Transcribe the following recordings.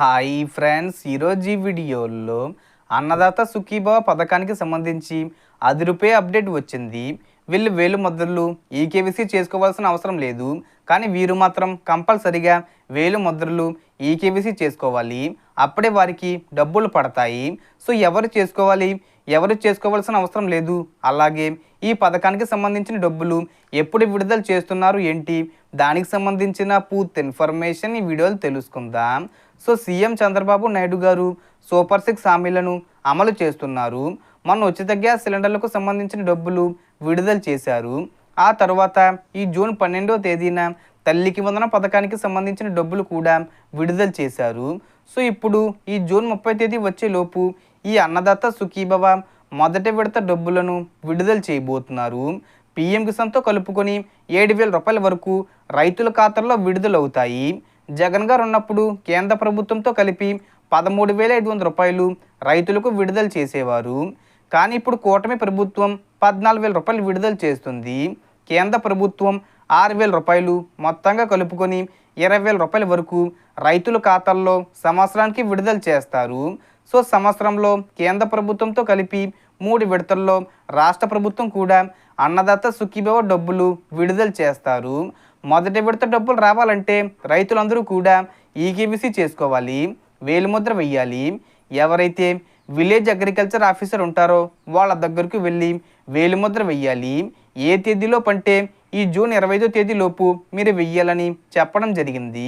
Hi friends. ఈరోజు ఈ వీడియోలో అన్నదాత సుఖీభావ పథకానికి సంబంధించి అది రూపాయ అప్డేట్ వచ్చింది. వీళ్ళు వేలు ముద్రలు ఈకేవీసీ చేసుకోవాల్సిన అవసరం లేదు. కానీ వీరు మాత్రం కంపల్సరిగా వేలు ముద్రలు ఈకేవీసీ చేసుకోవాలి. అప్పుడే వారికి డబ్బులు పడతాయి. సో ఎవరు చేసుకోవాలి? ఎవరు చేసుకోవాల్సిన అవసరం లేదు. అలాగే ఈ పథకానికి సంబంధించిన డబ్బులు ఎప్పుడు విడుదల చేస్తున్నారు ఏంటి? దానికి సంబంధించిన పూర్తి ఇన్ఫర్మేషన్ ఈ వీడియోలు తెలుసుకుందాం. సో సీఎం చంద్రబాబు నాయుడు గారు సూపర్ సిక్స్ హామీలను అమలు చేస్తున్నారు. మన ఉచిత గ్యాస్ సిలిండర్లకు సంబంధించిన డబ్బులు విడుదల చేశారు. ఆ తర్వాత ఈ జూన్ పన్నెండవ తేదీన తల్లికి వందన పథకానికి సంబంధించిన డబ్బులు కూడా విడుదల చేశారు. సో ఇప్పుడు ఈ జూన్ ముప్పై తేదీ వచ్చేలోపు ఈ అన్నదాత సుఖీభవ మొదటి విడత డబ్బులను విడుదల చేయబోతున్నారు. పీఎం కిసాన్తో కలుపుకొని ఏడు వేల రూపాయల వరకు రైతుల ఖాతాల్లో విడుదలవుతాయి. జగన్ గారు ఉన్నప్పుడు కేంద్ర ప్రభుత్వంతో కలిపి పదమూడు వేల ఐదు వందల రూపాయలు రైతులకు విడుదల చేసేవారు. కానీ ఇప్పుడు కూటమి ప్రభుత్వం పద్నాలుగు వేల రూపాయలు విడుదల చేస్తుంది. కేంద్ర ప్రభుత్వం ఆరు వేల రూపాయలు మొత్తంగా కలుపుకొని ఇరవై వేల రూపాయల వరకు రైతుల ఖాతాల్లో సంవత్సరానికి విడుదల చేస్తారు. సో సంవత్సరంలో కేంద్ర ప్రభుత్వంతో కలిపి మూడు విడతల్లో రాష్ట్ర ప్రభుత్వం కూడా అన్నదాత సుఖీభవ డబ్బులు విడుదల చేస్తారు. మొదటి విడత డబ్బులు రావాలంటే రైతులందరూ కూడా ఈకేబీసీ చేసుకోవాలి వేలిముద్ర వెయ్యాలి. ఎవరైతే విలేజ్ అగ్రికల్చర్ ఆఫీసర్ ఉంటారో వాళ్ళ దగ్గరకు వెళ్ళి వేలిముద్ర వెయ్యాలి. ఏ తేదీలో పంటే ఈ జూన్ ఇరవై ఐదో తేదీలోపు మీరు వెయ్యాలని చెప్పడం జరిగింది.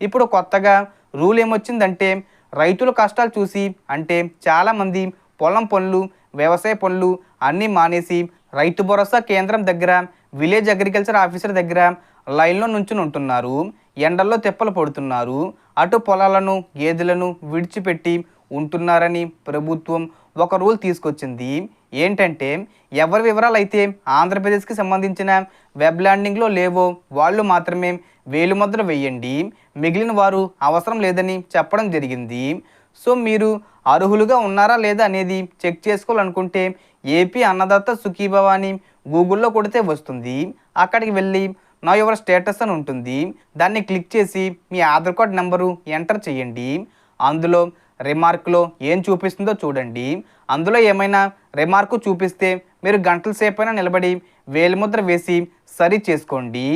ఇప్పుడు కొత్తగా రూల్ ఏమొచ్చిందంటే రైతుల కష్టాలు చూసి అంటే చాలామంది పొలం పనులు వ్యవసాయ పనులు అన్నీ మానేసి రైతు భరోసా కేంద్రం దగ్గర విలేజ్ అగ్రికల్చర్ ఆఫీసర్ దగ్గర లైన్లో నుంచుని ఉంటున్నారు. ఎండల్లో తెప్పలు పడుతున్నారు. అటు పొలాలను గేదెలను విడిచిపెట్టి ఉంటున్నారని ప్రభుత్వం ఒక రూల్ తీసుకొచ్చింది. ఏంటంటే ఎవరి వివరాలు అయితే ఆంధ్రప్రదేశ్కి సంబంధించిన వెబ్ ల్యాండింగ్లో లేవో వాళ్ళు మాత్రమే వేలుముద్ర వేయండి. మిగిలిన వారు అవసరం లేదని చెప్పడం జరిగింది. సో మీరు అర్హులుగా ఉన్నారా లేదా అనేది చెక్ చేసుకోవాలనుకుంటే ఏపీ అన్నదాత సుఖీభవ అని గూగుల్లో కొడితే వస్తుంది. అక్కడికి వెళ్ళి నా యువర్ స్టేటస్ అని ఉంటుంది. దాన్ని క్లిక్ చేసి మీ ఆధార్ కార్డ్ నెంబరు ఎంటర్ చేయండి. అందులో రిమార్క్లో ఏం చూపిస్తుందో చూడండి. అందులో ఏమైనా రిమార్కు చూపిస్తే మీరు గంటల సేపైనా నిలబడి వేలిముద్ర వేసి సరి చేసుకోండి.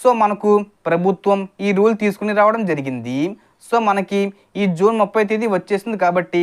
సో మనకు ప్రభుత్వం ఈ రూల్ తీసుకుని రావడం జరిగింది. సో మనకి ఈ జూన్ ముప్పై తేదీ వచ్చేసింది కాబట్టి